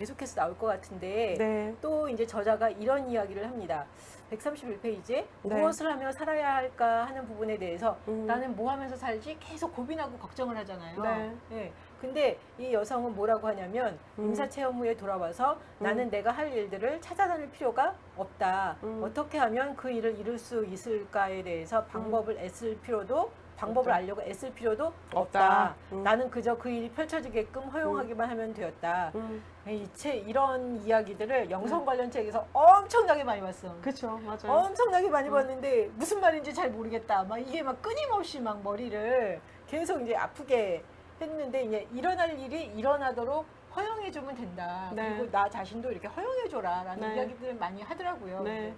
계속해서 나올 것 같은데 네. 또 이제 저자가 이런 이야기를 합니다. 131페이지에 네. 무엇을 하며 살아야 할까 하는 부분에 대해서 음. 나는 뭐 하면서 살지 계속 고민하고 걱정을 하잖아요. 네. 예. 근데 이 여성은 뭐라고 하냐면 음. 임사 체험 후에 돌아와서 나는 내가 할 일들을 찾아다닐 필요가 없다. 음. 어떻게 하면 그 일을 이룰 수 있을까에 대해서 방법을 애쓸 필요도 방법을 없다. 알려고 애쓸 필요도 없다. 없다. 음. 나는 그저 그 일이 펼쳐지게끔 허용하기만 하면 되었다. 음. 이책 이런 이야기들을 영성 관련 책에서 엄청나게 많이 봤어. 그렇죠. 맞아요. 엄청나게 많이 음. 봤는데 무슨 말인지 잘 모르겠다. 막 이게 막 끊임없이 막 머리를 계속 이제 아프게 했는데 이제 일어날 일이 일어나도록 허용해주면 된다. 네. 그리고 나 자신도 이렇게 허용해줘라라는 네. 이야기들을 많이 하더라고요. 네.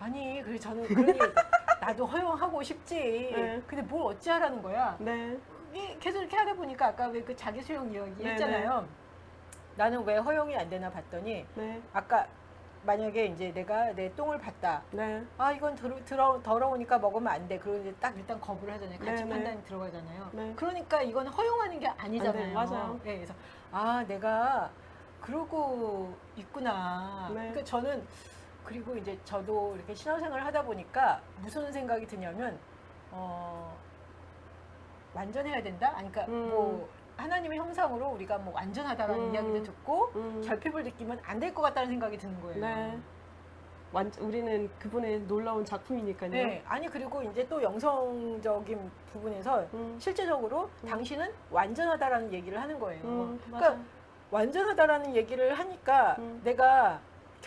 아니, 그래 저는 그러니 나도 허용하고 싶지. 네. 근데 뭘 어찌하라는 거야? 네. 이 계속 이렇게 하다 보니까 아까 왜 그 자기 수용 이야기 네, 했잖아요. 나는 왜 허용이 안 되나 봤더니 네. 아까 만약에 이제 내가 내 똥을 봤다. 네. 아 이건 더러, 더러, 더러 우니까 먹으면 안 돼. 그러고 이제 딱 일단 거부를 하잖아요. 네, 네. 판단이 들어가잖아요. 네. 그러니까 이건 허용하는 게 아니잖아요. 안 돼, 맞아요. 네, 그래서 아 내가 그러고 있구나. 네. 그러니까 저는 그리고 이제 저도 이렇게 신앙생활을 하다 보니까 무슨 생각이 드냐면 어 완전해야 된다. 아니, 그러니까 음. 뭐 하나님의 형상으로 우리가 뭐 완전하다라는 음. 이야기를 듣고 음. 결핍을 느끼면 안 될 것 같다는 생각이 드는 거예요. 네. 완, 우리는 그분의 놀라운 작품이니까요. 네, 아니 그리고 이제 또 영성적인 부분에서 음. 실제적으로 음. 당신은 완전하다라는 얘기를 하는 거예요. 음, 그러니까. 완전하다라는 얘기를 하니까 음. 내가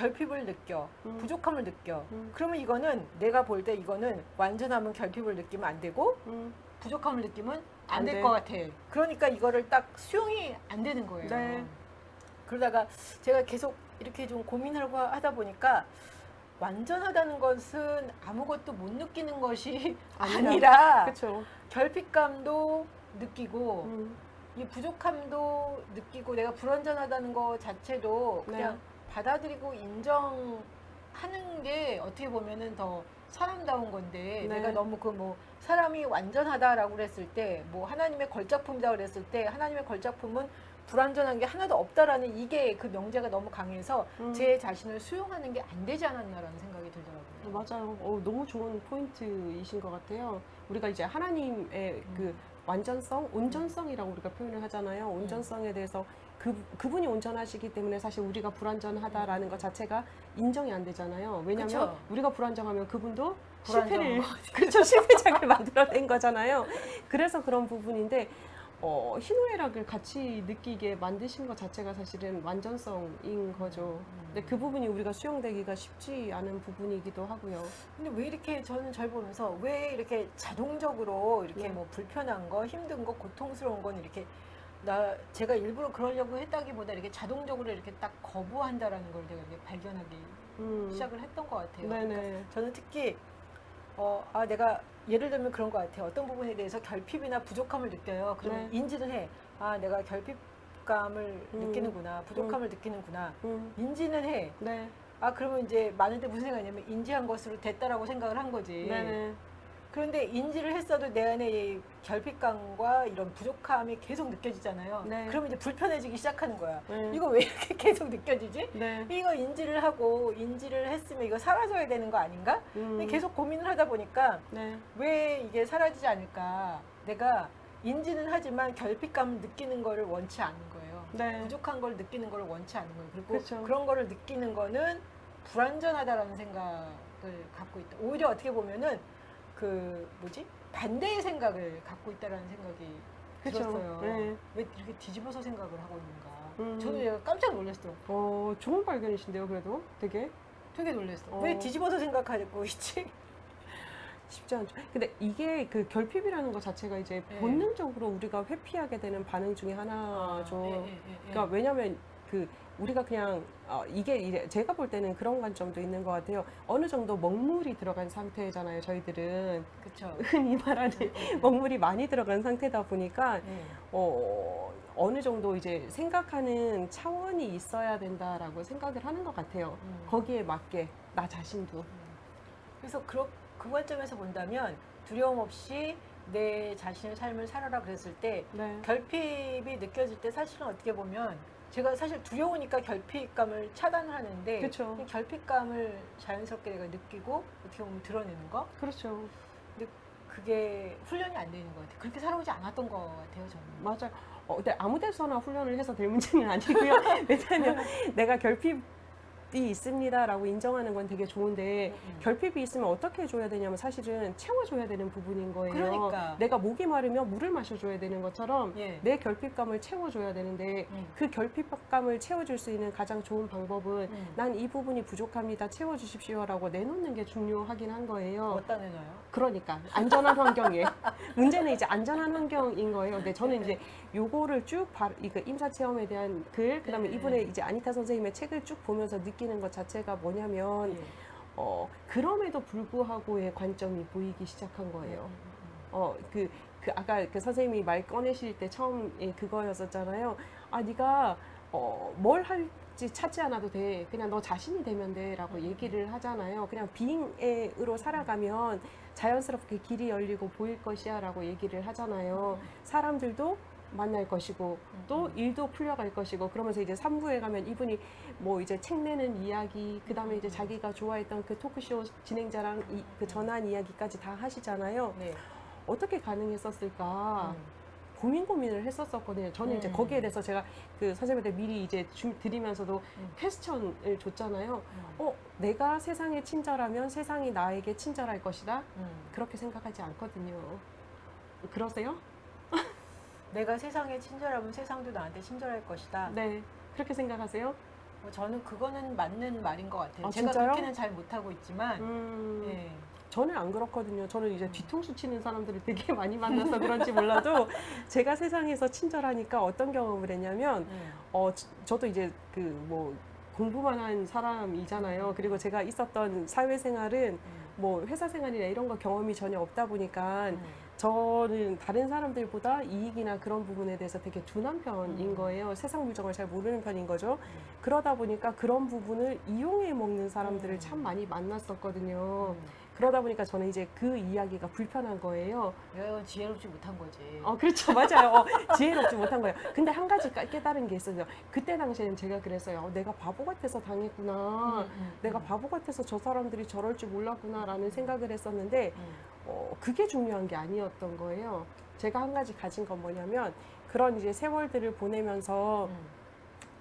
결핍을 느껴, 음. 부족함을 느껴. 음. 그러면 이거는 내가 볼 때 이거는 완전하면 결핍을 느끼면 안 되고 음. 부족함을 느끼면 안안될 돼. 것 같아. 그러니까 이거를 딱 수용이 안 되는 거예요. 네. 그러다가 제가 계속 이렇게 좀 고민하고 하다 보니까 완전하다는 것은 아무것도 못 느끼는 것이 아니라. 아니라. 결핍감도 느끼고 음. 이 부족함도 느끼고 내가 불완전하다는 것 자체도 그냥 네. 받아들이고 인정하는 게 어떻게 보면은 더 사람다운 건데 네. 내가 너무 그 뭐 사람이 완전하다라고 그랬을 때 뭐 하나님의 걸작품이다 그랬을 때 하나님의 걸작품은 불완전한 게 하나도 없다라는 이게 그 명제가 너무 강해서 음. 제 자신을 수용하는 게 안 되지 않았나라는 생각이 들더라고요. 맞아요. 어, 너무 좋은 포인트이신 것 같아요. 우리가 이제 하나님의 그 음. 완전성, 온전성이라고 우리가 표현을 하잖아요. 온전성에 대해서 그, 그분이 온전하시기 때문에 사실 우리가 불완전하다라는 것 자체가 인정이 안 되잖아요. 왜냐하면 그쵸. 우리가 불완전하면 그분도 실패를 거 그렇죠 실패작을 만들어낸 거잖아요. 그래서 그런 부분인데 어, 희노애락을 같이 느끼게 만드신 것 자체가 사실은 완전성인 거죠. 근데 그 부분이 우리가 수용되기가 쉽지 않은 부분이기도 하고요. 근데 왜 이렇게 저는 잘 보면서 왜 이렇게 자동적으로 이렇게 네. 뭐 불편한 거, 힘든 거, 고통스러운 건 이렇게 나 제가 일부러 그러려고 했다기보다 이렇게 자동적으로 이렇게 딱 거부한다라는 걸 제가 이렇게 발견하기 음. 시작을 했던 것 같아요. 네네. 그러니까 저는 특히 어, 아 내가 예를 들면 그런 것 같아요. 어떤 부분에 대해서 결핍이나 부족함을 느껴요. 그러면 네. 인지는 해. 아 내가 결핍감을 음. 느끼는구나, 부족함을 느끼는구나. 음. 인지는 해. 네. 아 그러면 이제 많은데 무슨 생각이냐면 인지한 것으로 됐다라고 생각을 한 거지. 네네. 그런데 인지를 했어도 내 안에 이 결핍감과 이런 부족함이 계속 느껴지잖아요. 네. 그러면 이제 불편해지기 시작하는 거야. 네. 이거 왜 이렇게 계속 느껴지지? 네. 이거 인지를 하고 인지를 했으면 이거 사라져야 되는 거 아닌가? 음. 근데 계속 고민을 하다 보니까 네. 왜 이게 사라지지 않을까? 내가 인지는 하지만 결핍감을 느끼는 거를 원치 않는 거예요. 네. 부족한 걸 느끼는 걸 원치 않는 거예요. 그리고 그렇죠. 그런 거를 느끼는 거는 불완전하다라는 생각을 갖고 있다. 오히려 어떻게 보면은 그 뭐지 반대의 생각을 갖고 있다라는 생각이 그쵸. 들었어요. 네. 왜 이렇게 뒤집어서 생각을 하고 있는가? 음. 저도 얘가 깜짝 놀랐어. 어, 좋은 발견이신데요, 그래도 되게 되게 놀랐어. 어. 왜 뒤집어서 생각하고 있지? 쉽지 않죠. 근데 이게 그 결핍이라는 것 자체가 이제 네. 본능적으로 우리가 회피하게 되는 반응 중에 하나죠. 예, 예, 예, 예. 그러니까 왜냐하면 그 우리가 그냥 어, 이게 제가 볼 때는 그런 관점도 있는 것 같아요. 어느 정도 먹물이 들어간 상태잖아요. 저희들은 그쵸. 흔히 말하는 먹물이 많이 들어간 상태다 보니까 네. 어, 어느 정도 이제 생각하는 차원이 있어야 된다라고 생각을 하는 것 같아요. 음. 거기에 맞게 나 자신도. 그래서 그, 그 관점에서 본다면 두려움 없이 내 자신의 삶을 살아라 그랬을 때 네. 결핍이 느껴질 때 사실은 어떻게 보면 제가 사실 두려우니까 결핍감을 차단하는데 그쵸. 이 결핍감을 자연스럽게 내가 느끼고 어떻게 보면 드러내는 거 그렇죠. 그게 훈련이 안 되는 것 같아요. 그렇게 살아오지 않았던 것 같아요, 저는. 맞아요. 어, 근데 아무 데서나 훈련을 해서 될 문제는 아니고요. 왜냐하면 내가 결핍이 있습니다라고 인정하는 건 되게 좋은데 음. 결핍이 있으면 어떻게 해줘야 되냐면 사실은 채워줘야 되는 부분인 거예요. 그러니까. 내가 목이 마르면 물을 마셔줘야 되는 것처럼 예. 내 결핍감을 채워줘야 되는데 음. 그 결핍감을 채워줄 수 있는 가장 좋은 방법은 음. 난이 부분이 부족합니다. 채워주십시오라고 내놓는 게 중요하긴 한 거예요. 어디다 내놔요? 그러니까 안전한 환경에 문제는 이제 안전한 환경인 거예요. 근데 저는 이제 요거를 쭉 바, 이거 임사 체험에 대한 글, 그다음에 네. 이분의 이제 아니타 선생님의 책을 쭉 보면서 느 끼는 것 자체가 뭐냐면 예. 어 그럼에도 불구하고의 관점이 보이기 시작한 거예요. 음, 음, 어, 그, 그 아까 그 선생님이 말 꺼내실 때 처음 예, 그거였었잖아요. 아, 네가 어, 뭘 할지 찾지 않아도 돼. 그냥 너 자신이 되면 돼라고 얘기를 하잖아요. 그냥 비잉으로 살아가면 자연스럽게 길이 열리고 보일 것이야라고 얘기를 하잖아요. 사람들도 만날 것이고 음, 또 음. 일도 풀려갈 것이고 그러면서 이제 3부에 가면 이분이 뭐 이제 책 내는 이야기 그다음에 이제 자기가 좋아했던 그 토크쇼 진행자랑 이, 그 전한 이야기까지 다 하시잖아요. 네. 어떻게 가능했었을까 음. 고민 고민을 했었었거든요. 저는 이제 음. 거기에 대해서 제가 그 선생님한테 미리 이제 주, 드리면서도 음. 퀘스천을 줬잖아요. 음. 어, 내가 세상에 친절하면 세상이 나에게 친절할 것이다. 음. 그렇게 생각하지 않거든요. 그러세요? 내가 세상에 친절하면 세상도 나한테 친절할 것이다. 네. 그렇게 생각하세요? 뭐 저는 그거는 맞는 말인 것 같아요. 아, 제가 진짜요? 그렇게는 잘 못하고 있지만, 음. 예. 저는 안 그렇거든요. 저는 이제 음. 뒤통수 치는 사람들을 되게 많이 만나서 그런지 몰라도 제가 세상에서 친절하니까 어떤 경험을 했냐면 음. 어, 저- 저도 이제 그 뭐 공부만 한 사람이잖아요. 그리고 제가 있었던 사회생활은 음. 뭐 회사 생활이나 이런 거 경험이 전혀 없다 보니까 음. 저는 다른 사람들보다 이익이나 그런 부분에 대해서 되게 둔한 편인 음. 거예요. 세상 물정을 잘 모르는 편인 거죠. 그러다 보니까 그런 부분을 이용해 먹는 사람들을 음. 참 많이 만났었거든요. 음. 그러다 보니까 저는 이제 그 이야기가 불편한 거예요. 이건 지혜롭지 못한 거지. 어, 그렇죠. 맞아요. 어, 지혜롭지 못한 거예요. 근데 한 가지 깨- 깨달은 게 있어요. 그때 당시에는 제가 그랬어요. 어, 내가 바보 같아서 당했구나. 음, 음, 내가 음. 바보 같아서 저 사람들이 저럴 줄 몰랐구나라는 생각을 했었는데, 음. 어, 그게 중요한 게 아니었던 거예요. 제가 한 가지 가진 건 뭐냐면, 그런 이제 세월들을 보내면서 음.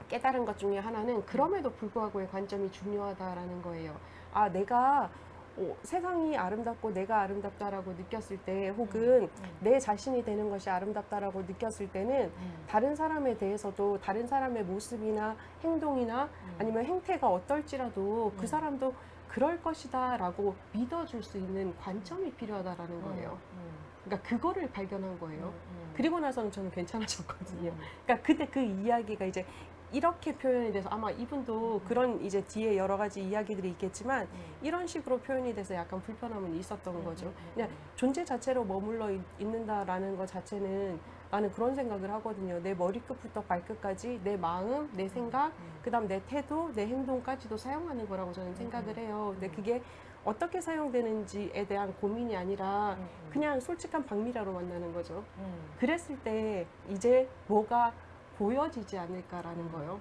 깨달은 것 중에 하나는 그럼에도 불구하고의 관점이 중요하다라는 거예요. 아, 내가 어, 세상이 아름답고 내가 아름답다라고 느꼈을 때 혹은 음. 내 자신이 되는 것이 아름답다라고 느꼈을 때는 음. 다른 사람에 대해서도 다른 사람의 모습이나 행동이나 음. 아니면 행태가 어떨지라도 음. 그 사람도 그럴 것이다 라고 믿어줄 수 있는 관점이 필요하다라는 거예요. 음. 그러니까 그거를 발견한 거예요. 음. 그리고 나서는 저는 괜찮아졌거든요. 음. 그러니까 그때 그 이야기가 이제 이렇게 표현이 돼서 아마 이분도 그런 이제 뒤에 여러 가지 이야기들이 있겠지만 음. 이런 식으로 표현이 돼서 약간 불편함은 있었던 거죠. 음. 그냥 존재 자체로 머물러 있, 있는다라는 것 자체는 나는 그런 생각을 하거든요. 내 머리끝부터 발끝까지 내 마음, 내 생각, 음. 그다음 내 태도, 내 행동까지도 사용하는 거라고 저는 생각을 해요. 근데 음. 그게 어떻게 사용되는지에 대한 고민이 아니라 음. 그냥 솔직한 박미라로 만나는 거죠. 음. 그랬을 때 이제 뭐가 보여지지 않을까라는 거예요.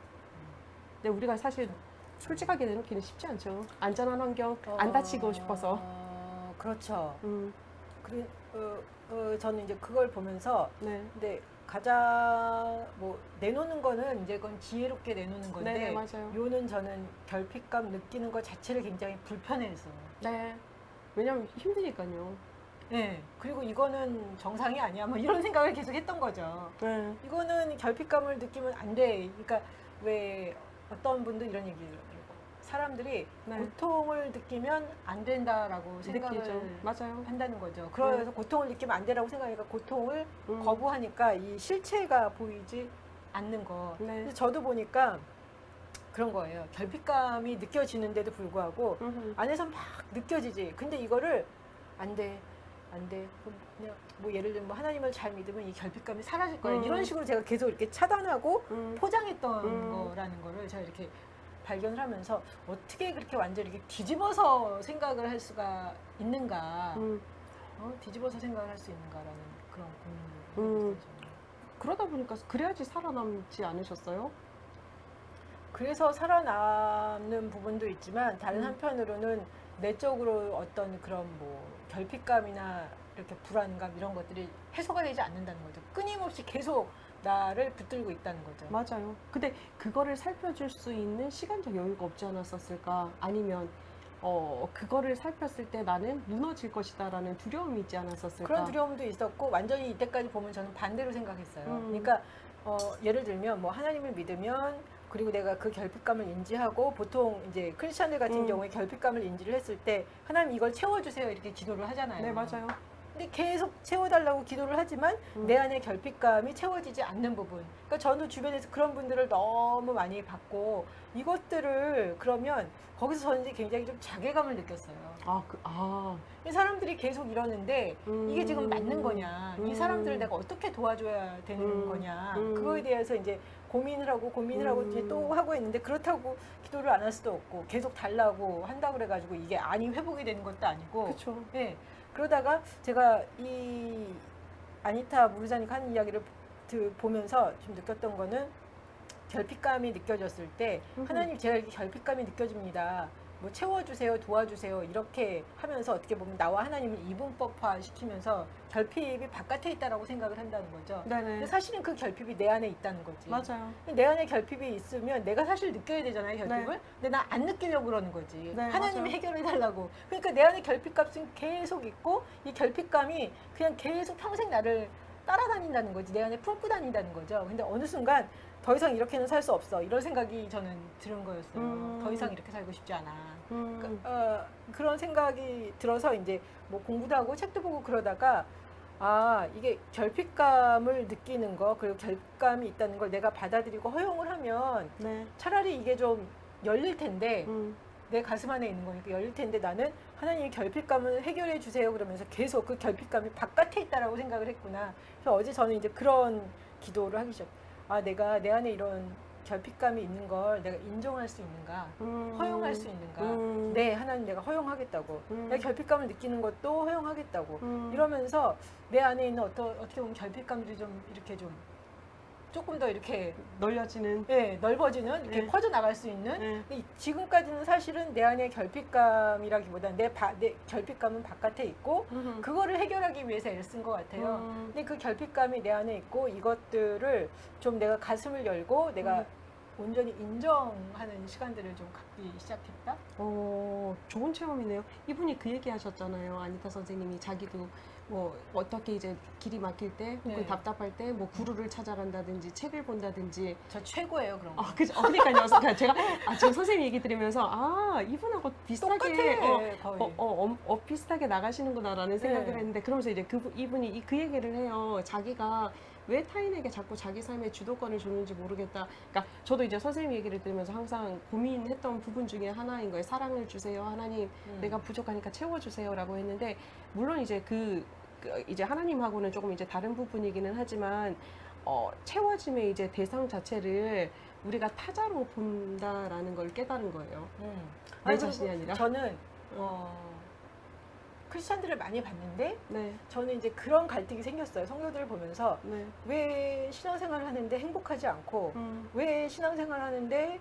근데 우리가 사실 솔직하게 내놓기는 쉽지 않죠. 안전한 환경, 안 다치고 싶어서. 어, 그렇죠. 음, 그래, 어, 어, 저는 이제 그걸 보면서 네. 근데 가장 뭐 내놓는 거는 이제 그건 지혜롭게 내놓는 건데 네, 네, 맞아요. 요는 저는 결핍감 느끼는 것 자체를 굉장히 불편해서. 네. 왜냐면 힘드니까요. 네. 그리고 이거는 정상이 아니야. 뭐 이런 생각을 계속 했던 거죠. 네. 이거는 결핍감을 느끼면 안 돼. 그러니까 왜 어떤 분도 이런 얘기를. 사람들이 네. 고통을 느끼면 안 된다라고 생각을 느끼죠. 맞아요. 한다는 거죠. 그래서 고통을 느끼면 안 되라고 생각하니까 고통을 음. 거부하니까 이 실체가 보이지 않는 거. 네. 저도 보니까 그런 거예요. 결핍감이 느껴지는데도 불구하고 음. 안에서 막 느껴지지. 근데 이거를 안 돼. 안 돼. 그냥 뭐 예를 들면 뭐 하나님을 잘 믿으면 이 결핍감이 사라질 거야. 음. 이런 식으로 제가 계속 이렇게 차단하고 음. 포장했던 음. 거라는 거를 제가 이렇게 발견을 하면서 어떻게 그렇게 완전히 이렇게 뒤집어서 생각을 할 수가 있는가. 음. 어? 뒤집어서 생각을 할 수 있는가라는 그런 고민을 음. 그러다 보니까 그래야지 살아남지 않으셨어요? 그래서 살아남는 부분도 있지만 다른 음. 한편으로는 내적으로 어떤 그런 뭐 결핍감이나 이렇게 불안감 이런 것들이 해소가 되지 않는다는 거죠. 끊임없이 계속 나를 붙들고 있다는 거죠. 맞아요. 근데 그거를 살펴줄 수 있는 시간적 여유가 없지 않았었을까? 아니면 어 그거를 살폈을 때 나는 무너질 것이다라는 두려움이 있지 않았었을까? 그런 두려움도 있었고 완전히 이때까지 보면 저는 반대로 생각했어요. 음. 그러니까 어, 예를 들면 뭐 하나님을 믿으면 그리고 내가 그 결핍감을 인지하고 보통 이제 크리스천들 같은 음. 경우에 결핍감을 인지를 했을 때 하나님 이걸 채워주세요 이렇게 기도를 하잖아요. 네 맞아요. 근데 계속 채워달라고 기도를 하지만 음. 내 안에 결핍감이 채워지지 않는 부분. 그러니까 저는 주변에서 그런 분들을 너무 많이 봤고 이것들을 그러면 거기서 저는 이제 굉장히 좀 자괴감을 느꼈어요. 아, 그, 아. 이 사람들이 계속 이러는데 음. 이게 지금 맞는 거냐, 이 음. 사람들을 내가 어떻게 도와줘야 되는 음. 거냐, 음. 그거에 대해서 이제 고민을 하고 고민을 하고 음. 이제 또 하고 있는데 그렇다고 기도를 안 할 수도 없고 계속 달라고 한다 그래가지고 이게 안이 회복이 되는 것도 아니고 그렇죠. 네. 그러다가 제가 이 아니타 무르자니까 하는 이야기를 드- 보면서 좀 느꼈던 거는 결핍감이 느껴졌을 때. 하나님 제가 이렇게 결핍감이 느껴집니다. 뭐 채워주세요, 도와주세요 이렇게 하면서 어떻게 보면 나와 하나님을 이분법화 시키면서 결핍이 바깥에 있다라고 생각을 한다는 거죠. 네네. 사실은 그 결핍이 내 안에 있다는 거지. 맞아요. 내 안에 결핍이 있으면 내가 사실 느껴야 되잖아요 결핍을 네. 근데 나 안 느끼려고 그러는 거지 네, 하나님이. 해결해 달라고 그러니까 내 안에 결핍감은 계속 있고 이 결핍감이 그냥 계속 평생 나를 따라다닌다는 거지 내 안에 품고 다닌다는 거죠 근데 어느 순간 더 이상 이렇게는 살 수 없어 이런 생각이 저는 들은 거였어요 음. 더 이상 이렇게 살고 싶지 않아 음. 그, 어, 그런 생각이 들어서 이제 뭐 공부도 하고 책도 보고 그러다가 아 이게 결핍감을 느끼는 거 그리고 결핍감이 있다는 걸 내가 받아들이고 허용을 하면 네. 차라리 이게 좀 열릴 텐데 음. 내 가슴 안에 있는 거니까 열릴 텐데 나는 하나님이 결핍감을 해결해 주세요 그러면서 계속 그 결핍감이 바깥에 있다라고 생각을 했구나 그래서 어제 저는 이제 그런 기도를 하기 시작 아 내가 내 안에 이런 결핍감이 있는 걸 내가 인정할 수 있는가 음. 허용할 수 있는가 음. 네 하나님 내가 허용하겠다고 음. 내가 결핍감을 느끼는 것도 허용하겠다고 음. 이러면서 내 안에 있는 어떤 어떻게 보면 결핍감들이 좀 이렇게 좀 조금 더 이렇게 널려지는. 예, 넓어지는 이렇게 네. 퍼져 나갈 수 있는 네. 지금까지는 사실은 내 안에 결핍감이라기보다는 내, 바, 내 결핍감은 바깥에 있고 음. 그거를 해결하기 위해서 애를 쓴것 같아요. 음. 근데 그 결핍감이 내 안에 있고 이것들을 좀 내가 가슴을 열고 내가 음. 온전히 인정하는 시간들을 좀 갖기 시작했다. 어, 좋은 체험이네요. 이분이 그 얘기 하셨잖아요. 아니타 선생님이 자기도 뭐 어떻게 이제 길이 막힐 때 혹은 네. 답답할 때 뭐 구루를 찾아간다든지 책을 본다든지 저 최고예요 그런 거. 아, 그죠. 어, 그러니까요. 그러니까 제가 아, 지금 선생님 얘기 들으면서 아, 이분하고 비슷하게 어. 어, 어, 어, 어, 비슷하게 나가시는구나라는 생각을 네. 했는데 그러면서 이제 그 이분이 이- 그 얘기를 해요. 자기가 왜 타인에게 자꾸 자기 삶의 주도권을 줬는지 모르겠다. 그러니까 저도 이제 선생님 얘기를 들으면서 항상 고민했던 부분 중에 하나인 거예요. 사랑을 주세요, 하나님. 음. 내가 부족하니까 채워주세요라고 했는데 물론 이제 그, 그 이제 하나님하고는 조금 이제 다른 부분이기는 하지만 어, 채워짐의 이제 대상 자체를 우리가 타자로 본다라는 걸 깨달은 거예요. 음. 내 아니, 자신이 아니라. 저는 어, 크리스찬들을 많이 봤는데 네, 저는 이제 그런 갈등이 생겼어요. 성도들을 보면서. 네. 왜 신앙생활을 하는데 행복하지 않고 음, 왜 신앙생활 하는데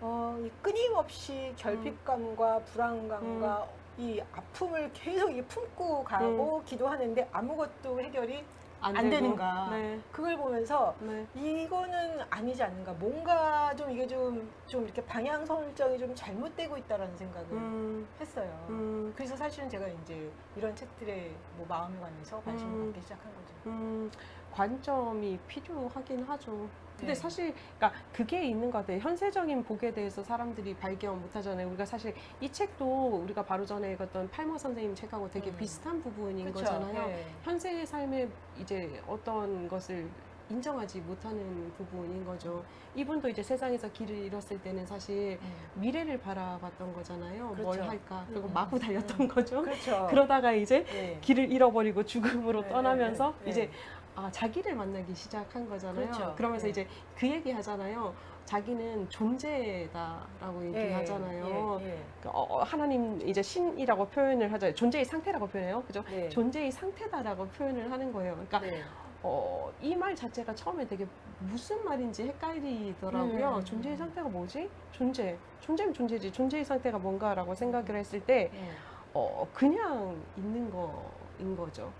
어, 이 끊임없이 결핍감과 불안감과 이 아픔을 계속 이 품고 가고 기도하는데 아무것도 해결이 안 되고. 되는가. 네, 그걸 보면서 네. 이거는 아니지 않는가. 뭔가 좀 이게 좀, 좀 이렇게 방향 설정이 좀 잘못되고 있다라는 생각을 음, 했어요. 음, 그래서 사실은 제가 이제 이런 책들에 뭐 마음을 가면서 관심을 음. 갖기 시작한 거죠. 음, 관점이 필요하긴 하죠. 근데 네. 사실, 그러니까 그게 있는 것 같아요. 현세적인 복에 대해서 사람들이 발견 못 하잖아요. 우리가 사실 이 책도 우리가 바로 전에 읽었던 팔머 선생님 책하고 되게 음. 비슷한 부분인 그쵸? 거잖아요. 네. 현세의 삶에 이제 어떤 것을 인정하지 못하는 부분인 거죠. 이분도 이제 세상에서 길을 잃었을 때는 사실 음. 미래를 바라봤던 거잖아요. 뭘 그렇죠. 할까. 그리고 음, 마구 달렸던 거죠. 그렇죠. 그러다가 이제 네. 길을 잃어버리고 죽음으로 네, 떠나면서 네, 네. 이제 아 자기를 만나기 시작한 거잖아요. 그렇죠. 러면서 네. 이제 그 얘기 하잖아요. 자기는 존재다라고 예, 얘기하잖아요. 예, 예. 그, 어, 어, 하나님 이제 신이라고 표현을 하잖아요. 존재의 상태라고 표현해요. 그죠? 네. 존재의 상태다라고 표현을 하는 거예요. 그러니까 네. 어, 이 말 자체가 처음에 되게 무슨 말인지 헷갈리더라고요. 음. 존재의 상태가 뭐지? 존재. 존재면 존재지. 존재의 상태가 뭔가라고 생각을 했을 때, 음. 어, 그냥 있는 거인 거죠.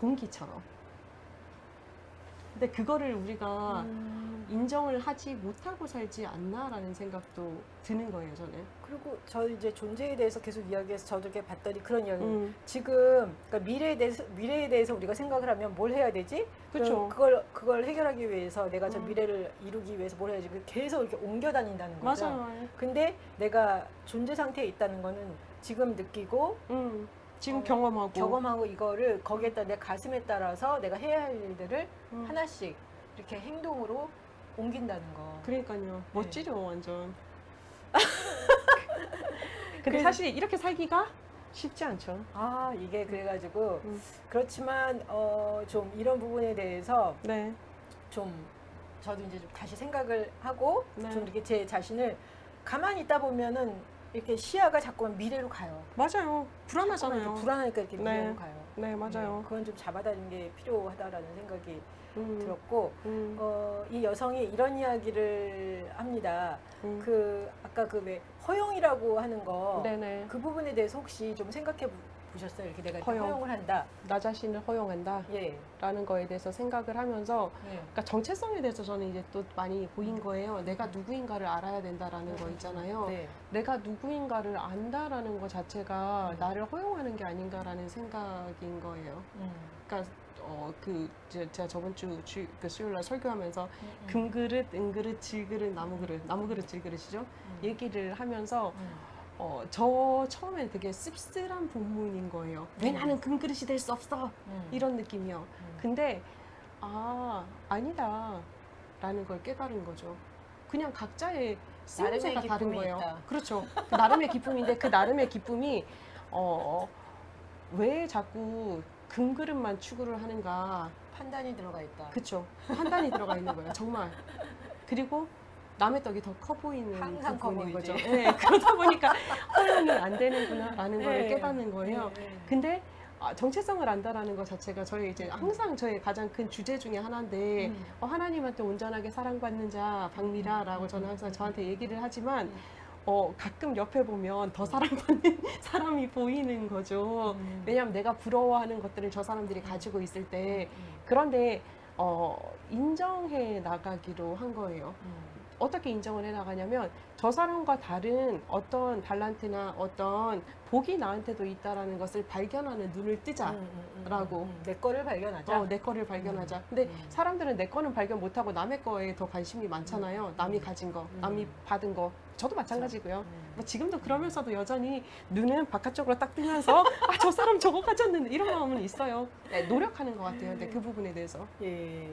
공기처럼. 근데 그거를 우리가 음. 인정을 하지 못하고 살지 않나라는 생각도 드는 거예요, 저는. 그리고 저 이제 존재에 대해서 계속 이야기해서 저도 이렇게 봤더니 그런 이야기. 음, 지금 그러니까 미래에 대해서 미래에 대해서 우리가 생각을 하면 뭘 해야 되지? 그럼 그걸 그걸 해결하기 위해서 내가 저 음. 미래를 이루기 위해서 뭘 해야지? 계속 이렇게 옮겨 다닌다는 거죠. 맞아요. 근데 내가 존재 상태에 있다는 거는 지금 느끼고 음, 지금 어, 경험하고. 경험하고 이거를 거기에다 내 가슴에 따라서 내가 해야 할 일들을 음. 하나씩 이렇게 행동으로 옮긴다는 거. 그러니까요. 멋지죠, 완전. 근데 사실 이렇게 살기가 쉽지 않죠. 아 이게 그래가지고 음. 그렇지만 어, 좀 이런 부분에 대해서 네. 좀 저도 이제 좀 다시 생각을 하고 네. 좀 이렇게 제 자신을 가만히 있다 보면은 이렇게 시야가 자꾸만 미래로 가요. 맞아요. 불안하잖아요. 불안하니까 이렇게 네. 미래로 가요. 네, 맞아요. 네, 그건 좀 잡아다니는 게 필요하다라는 생각이 음, 들었고 음, 어, 이 여성이 이런 이야기를 합니다. 음. 그 아까 그 왜 허용이라고 하는 거그 네네. 부분에 대해서 혹시 좀 생각해 보- 보셨어요? 이렇게 내가 허용. 허용을 한다. 나 자신을 허용한다라는 예. 거에 대해서 생각을 하면서 예. 그러니까 정체성에 대해서 저는 이제 또 많이 보인 거예요. 내가 누구인가를 알아야 된다라는 거 있잖아요. 네. 내가 누구인가를 안다라는 것 자체가 음. 나를 허용하는 게 아닌가라는 생각인 거예요. 음. 그러니까 어그 제가 저번 주, 주 그 수요일 날 설교하면서 음. 금그릇, 은그릇, 질그릇, 나무그릇, 나무그릇, 질그릇이죠. 음. 얘기를 하면서 음. 어, 저 처음엔 되게 씁쓸한 본문인 거예요. 왜 음. 나는 금그릇이 될 수 없어? 음. 이런 느낌이요. 음. 근데 아 아니다 라는 걸 깨달은 거죠. 그냥 각자의 쓰임새가 다른 거예요. 있다. 그렇죠. 그 나름의 기쁨인데 그 나름의 기쁨이 어, 왜 자꾸 금그릇만 추구를 하는가? 판단이 들어가 있다. 그쵸. 판단이 들어가 있는 거예요. 정말. 그리고 남의 떡이 더 커 보이는 항상 커 보이지. 거죠. 네, 그러다 보니까 허용이 안 되는구나라는 걸 네. 깨닫는 거예요. 네, 네. 근데 아, 정체성을 안다라는 것 자체가 저희 이제 항상 저의 가장 큰 주제 중에 하나인데 음. 어, 하나님한테 온전하게 사랑받는 자 박미라라고 저는 항상 저한테 얘기를 하지만 음. 어, 가끔 옆에 보면 더 사랑받는 사람이 보이는 거죠. 음. 왜냐하면 내가 부러워하는 것들을 저 사람들이 가지고 있을 때 음. 그런데 어, 인정해 나가기로 한 거예요. 음. 어떻게 인정을 해 나가냐면 저 사람과 다른 어떤 달란트나 어떤 복이 나한테도 있다라는 것을 발견하는 눈을 뜨자. 음, 음, 음, 라고. 음. 내 거를 발견하자. 어, 내 거를 발견하자. 음. 근데 음. 사람들은 내 거는 발견 못하고 남의 거에 더 관심이 많잖아요. 음. 남이 음. 가진 거, 음. 남이 받은 거. 저도 마찬가지고요. 음. 뭐 지금도 그러면서도 여전히 눈은 바깥쪽으로 딱 뜨면서 아, 저 사람 저거 가졌는데 이런 마음은 있어요. 네, 노력하는 것 같아요. 근데 그 부분에 대해서. 예.